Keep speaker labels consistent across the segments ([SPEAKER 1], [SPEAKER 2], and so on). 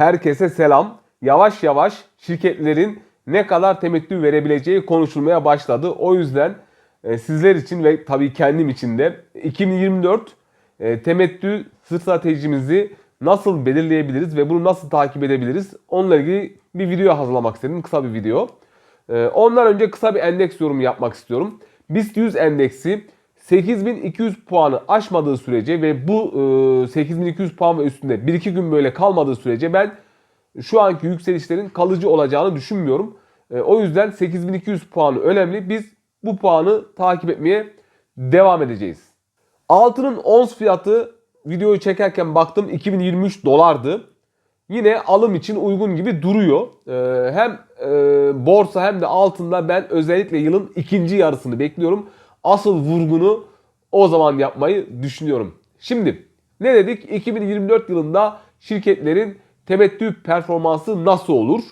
[SPEAKER 1] Herkese selam. Yavaş yavaş şirketlerin ne kadar temettü verebileceği konuşulmaya başladı. O yüzden e, sizler için ve tabii kendim için de 2024 e, temettü stratejimizi nasıl belirleyebiliriz ve bunu nasıl takip edebiliriz? Onunla ilgili bir video hazırlamak istedim. Kısa bir video. E, ondan önce kısa bir endeks yorumu yapmak istiyorum. BIST 100 endeksi 8200 puanı aşmadığı sürece ve bu e, 8200 puan ve üstünde 1-2 gün böyle kalmadığı sürece ben şu anki yükselişlerin kalıcı olacağını düşünmüyorum. E, o yüzden 8200 puanı önemli. Biz bu puanı takip etmeye devam edeceğiz. Altının ons fiyatı videoyu çekerken baktım 2023 dolardı. Yine alım için uygun gibi duruyor. E, hem e, borsa hem de altında ben özellikle yılın ikinci yarısını bekliyorum. Asıl vurgunu o zaman yapmayı düşünüyorum. Şimdi ne dedik? 2024 yılında şirketlerin temettü performansı nasıl olur?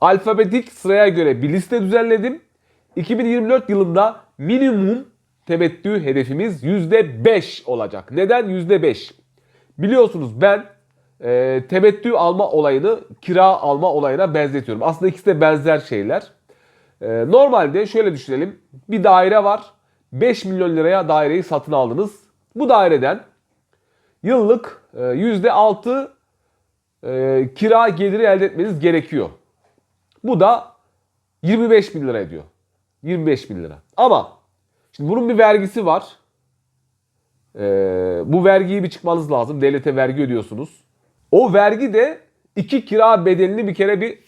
[SPEAKER 1] Alfabetik sıraya göre bir liste düzenledim. 2024 yılında minimum temettü hedefimiz %5 olacak. Neden %5? Biliyorsunuz ben e, temettü alma olayını kira alma olayına benzetiyorum. Aslında ikisi de benzer şeyler. E, normalde şöyle düşünelim. Bir daire var. 5 milyon liraya daireyi satın aldınız. Bu daireden yıllık e, %6 e, kira geliri elde etmeniz gerekiyor. Bu da 25 bin lira ediyor. 25 bin lira. Ama şimdi bunun bir vergisi var. Ee, bu vergiyi bir çıkmanız lazım. Devlete vergi ödüyorsunuz. O vergi de iki kira bedelini bir kere bir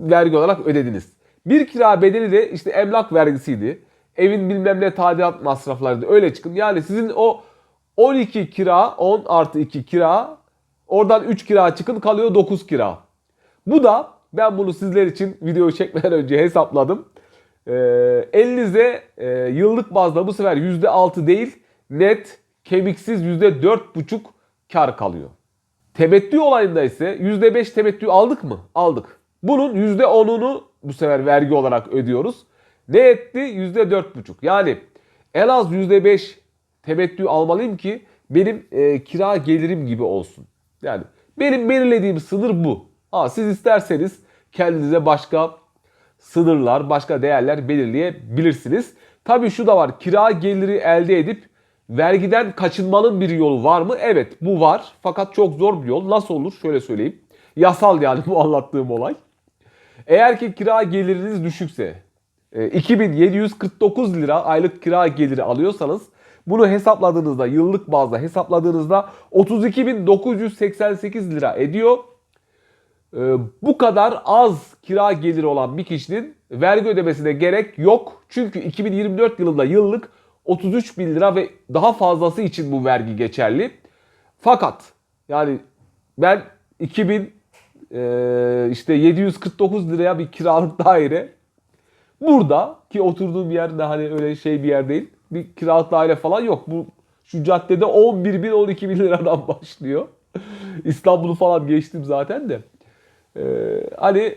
[SPEAKER 1] vergi olarak ödediniz. Bir kira bedeli de işte emlak vergisiydi. Evin bilmem ne tadilat masraflarıydı. Öyle çıkın. Yani sizin o 12 kira 10 artı 2 kira oradan 3 kira çıkın kalıyor 9 kira. Bu da ben bunu sizler için videoyu çekmeden önce hesapladım. Ee, elinize e, yıllık bazda bu sefer %6 değil net kemiksiz %4,5 kar kalıyor. Temettü olayında ise %5 temettü aldık mı? Aldık. Bunun %10'unu bu sefer vergi olarak ödüyoruz. Ne etti? %4,5. Yani en az %5 temettü almalıyım ki benim e, kira gelirim gibi olsun. Yani benim belirlediğim sınır bu. Ha, siz isterseniz kendinize başka sınırlar, başka değerler belirleyebilirsiniz. Tabii şu da var. Kira geliri elde edip vergiden kaçınmanın bir yolu var mı? Evet bu var. Fakat çok zor bir yol. Nasıl olur? Şöyle söyleyeyim. Yasal yani bu anlattığım olay. Eğer ki kira geliriniz düşükse, 2749 lira aylık kira geliri alıyorsanız bunu hesapladığınızda yıllık bazda hesapladığınızda 32.988 lira ediyor. Ee, bu kadar az kira geliri olan bir kişinin vergi ödemesine gerek yok. Çünkü 2024 yılında yıllık 33 bin lira ve daha fazlası için bu vergi geçerli. Fakat yani ben 2000 e, işte 749 liraya bir kiralık daire burada ki oturduğum yer de hani öyle şey bir yer değil. Bir kiralık daire falan yok. Bu şu caddede 11 bin 12 bin liradan başlıyor. İstanbul'u falan geçtim zaten de. Ee, hani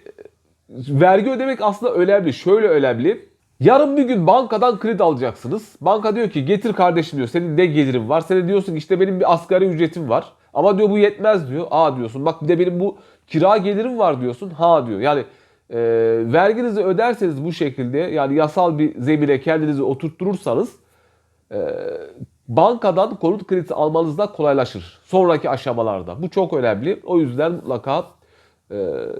[SPEAKER 1] vergi ödemek aslında önemli. Şöyle önemli. Yarın bir gün bankadan kredi alacaksınız. Banka diyor ki getir kardeşim diyor. Senin ne gelirin var? Sen diyorsun işte benim bir asgari ücretim var. Ama diyor bu yetmez diyor. Aa diyorsun. Bak bir de benim bu kira gelirim var diyorsun. Ha diyor. Yani e, verginizi öderseniz bu şekilde yani yasal bir zemine kendinizi oturtturursanız e, bankadan konut kredisi almanız da kolaylaşır. Sonraki aşamalarda. Bu çok önemli. O yüzden mutlaka e,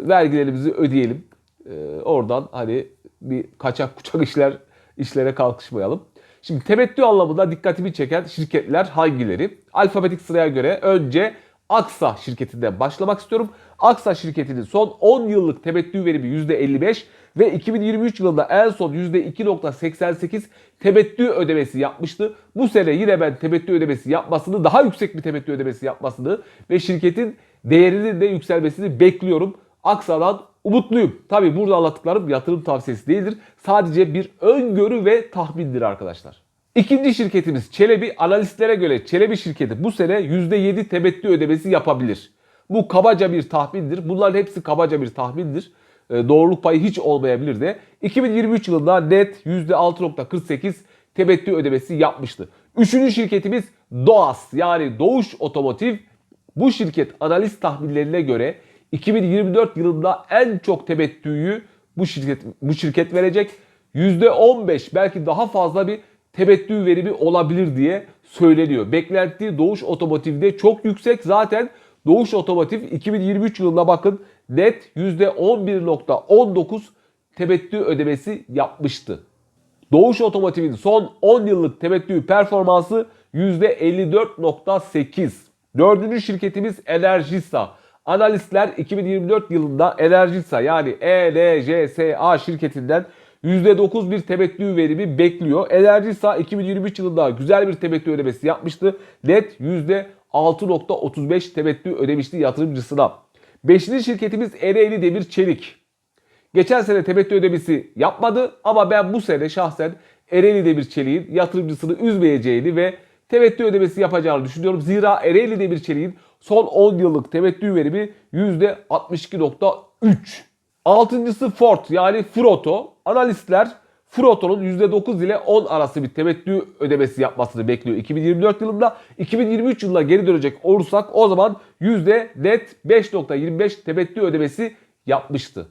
[SPEAKER 1] vergilerimizi ödeyelim. E, oradan hani bir kaçak kuçak işler işlere kalkışmayalım. Şimdi temettü anlamında dikkatimi çeken şirketler hangileri? Alfabetik sıraya göre önce Aksa şirketinde başlamak istiyorum. Aksa şirketinin son 10 yıllık temettü verimi %55 ve 2023 yılında en son %2.88 temettü ödemesi yapmıştı. Bu sene yine ben temettü ödemesi yapmasını, daha yüksek bir temettü ödemesi yapmasını ve şirketin değerinin de yükselmesini bekliyorum. Aksa'dan umutluyum. Tabi burada anlattıklarım yatırım tavsiyesi değildir. Sadece bir öngörü ve tahmindir arkadaşlar. İkinci şirketimiz Çelebi. Analistlere göre Çelebi şirketi bu sene %7 temettü ödemesi yapabilir. Bu kabaca bir tahmindir. Bunların hepsi kabaca bir tahmindir. E, doğruluk payı hiç olmayabilir de. 2023 yılında net %6.48 temettü ödemesi yapmıştı. Üçüncü şirketimiz Doğas yani Doğuş Otomotiv Bu şirket analiz tahminlerine göre 2024 yılında en çok temettüyü bu şirket bu şirket verecek. %15 belki daha fazla bir temettü verimi olabilir diye söyleniyor. Beklenti Doğuş Otomotiv'de çok yüksek. Zaten Doğuş Otomotiv 2023 yılında bakın net %11.19 temettü ödemesi yapmıştı. Doğuş Otomotiv'in son 10 yıllık temettü performansı %54.8. Dördüncü şirketimiz Enerjisa. Analistler 2024 yılında Enerjisa yani ENJSA şirketinden %9 bir temettü verimi bekliyor. Enerjisa 2023 yılında güzel bir temettü ödemesi yapmıştı. Net %6.35 temettü ödemişti yatırımcısına. Beşinci şirketimiz Ereğli Demir Çelik. Geçen sene temettü ödemesi yapmadı ama ben bu sene şahsen Ereğli Demir Çelik'in yatırımcısını üzmeyeceğini ve temettü ödemesi yapacağını düşünüyorum. Zira Ereğli Demir Çelik'in son 10 yıllık temettü verimi %62.3. Altıncısı Ford yani Froto. Analistler Froto'nun %9 ile 10 arası bir temettü ödemesi yapmasını bekliyor 2024 yılında. 2023 yılına geri dönecek olursak o zaman yüzde net 5.25 temettü ödemesi yapmıştı.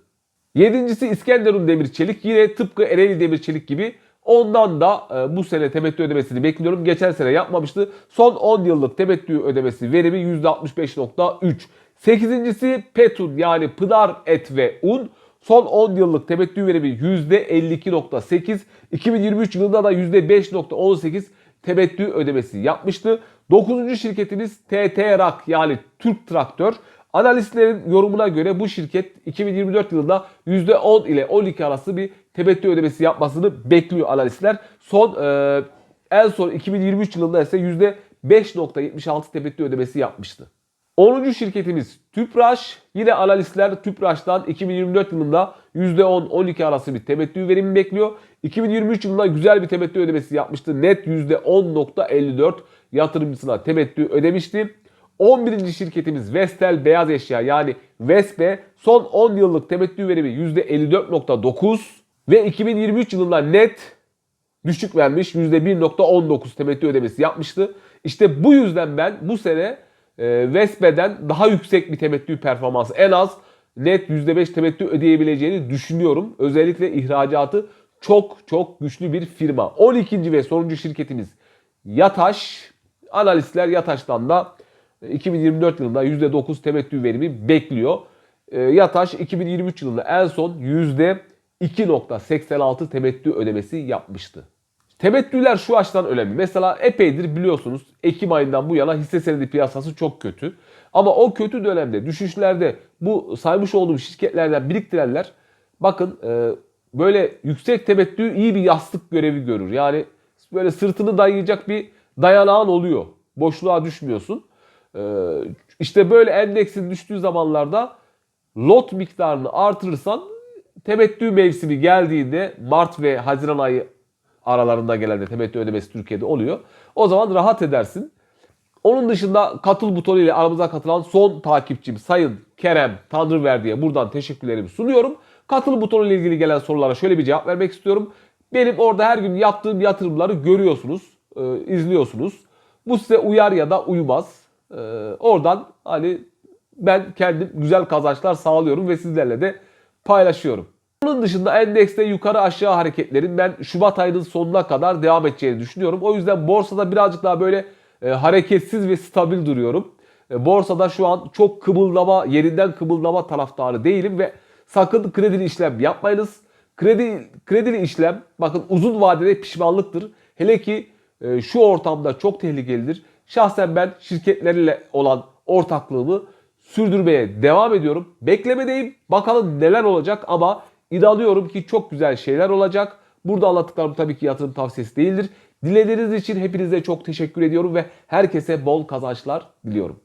[SPEAKER 1] Yedincisi İskenderun Demir Çelik. Yine tıpkı Ereğli Demir Çelik gibi ondan da e, bu sene temettü ödemesini bekliyorum. Geçen sene yapmamıştı. Son 10 yıllık temettü ödemesi verimi %65.3. Sekizincisi Petun yani Pınar Et ve Un. Son 10 yıllık temettü verimi %52.8. 2023 yılında da %5.18 temettü ödemesi yapmıştı. 9. şirketimiz TTRAK yani Türk Traktör. Analistlerin yorumuna göre bu şirket 2024 yılında %10 ile 12 arası bir temettü ödemesi yapmasını bekliyor analistler. Son e, en son 2023 yılında ise %5.76 temettü ödemesi yapmıştı. 10. şirketimiz Tüpraş. Yine analistler Tüpraş'tan 2024 yılında %10-12 arası bir temettü verimi bekliyor. 2023 yılında güzel bir temettü ödemesi yapmıştı. Net %10.54 yatırımcısına temettü ödemişti. 11. şirketimiz Vestel Beyaz Eşya yani Vespe son 10 yıllık temettü verimi %54.9 ve 2023 yılında net düşük vermiş %1.19 temettü ödemesi yapmıştı. İşte bu yüzden ben bu sene Vespe'den daha yüksek bir temettü performansı en az net %5 temettü ödeyebileceğini düşünüyorum. Özellikle ihracatı çok çok güçlü bir firma. 12. ve sonuncu şirketimiz Yataş. Analistler Yataş'tan da 2024 yılında %9 temettü verimi bekliyor. E, Yataş 2023 yılında en son %2.86 temettü ödemesi yapmıştı. Temettüler şu açıdan önemli. Mesela epeydir biliyorsunuz Ekim ayından bu yana hisse senedi piyasası çok kötü. Ama o kötü dönemde düşüşlerde bu saymış olduğum şirketlerden biriktirenler bakın e, böyle yüksek temettü iyi bir yastık görevi görür. Yani böyle sırtını dayayacak bir dayanağın oluyor. Boşluğa düşmüyorsun. E, işte böyle endeksin düştüğü zamanlarda lot miktarını artırırsan temettü mevsimi geldiğinde Mart ve Haziran ayı aralarında gelen temettü ödemesi Türkiye'de oluyor. O zaman rahat edersin. Onun dışında katıl butonu ile aramıza katılan son takipçim Sayın Kerem Tanrıverdi'ye buradan teşekkürlerimi sunuyorum. Katıl butonu ile ilgili gelen sorulara şöyle bir cevap vermek istiyorum. Benim orada her gün yaptığım yatırımları görüyorsunuz, e, izliyorsunuz. Bu size uyar ya da uymaz. E, oradan hani ben kendim güzel kazançlar sağlıyorum ve sizlerle de paylaşıyorum. Bunun dışında endekste yukarı aşağı hareketlerin ben Şubat ayının sonuna kadar devam edeceğini düşünüyorum. O yüzden borsada birazcık daha böyle e, hareketsiz ve stabil duruyorum. E, borsada şu an çok kımıldama, yerinden kımıldama taraftarı değilim ve sakın kredili işlem yapmayınız. Kredi kredili işlem bakın uzun vadede pişmanlıktır. Hele ki e, şu ortamda çok tehlikelidir. Şahsen ben şirketlerle olan ortaklığımı sürdürmeye devam ediyorum. Beklemedeyim. Bakalım neler olacak ama İnanıyorum ki çok güzel şeyler olacak. Burada anlattıklarım tabii ki yatırım tavsiyesi değildir. Dilediğiniz için hepinize çok teşekkür ediyorum ve herkese bol kazançlar diliyorum.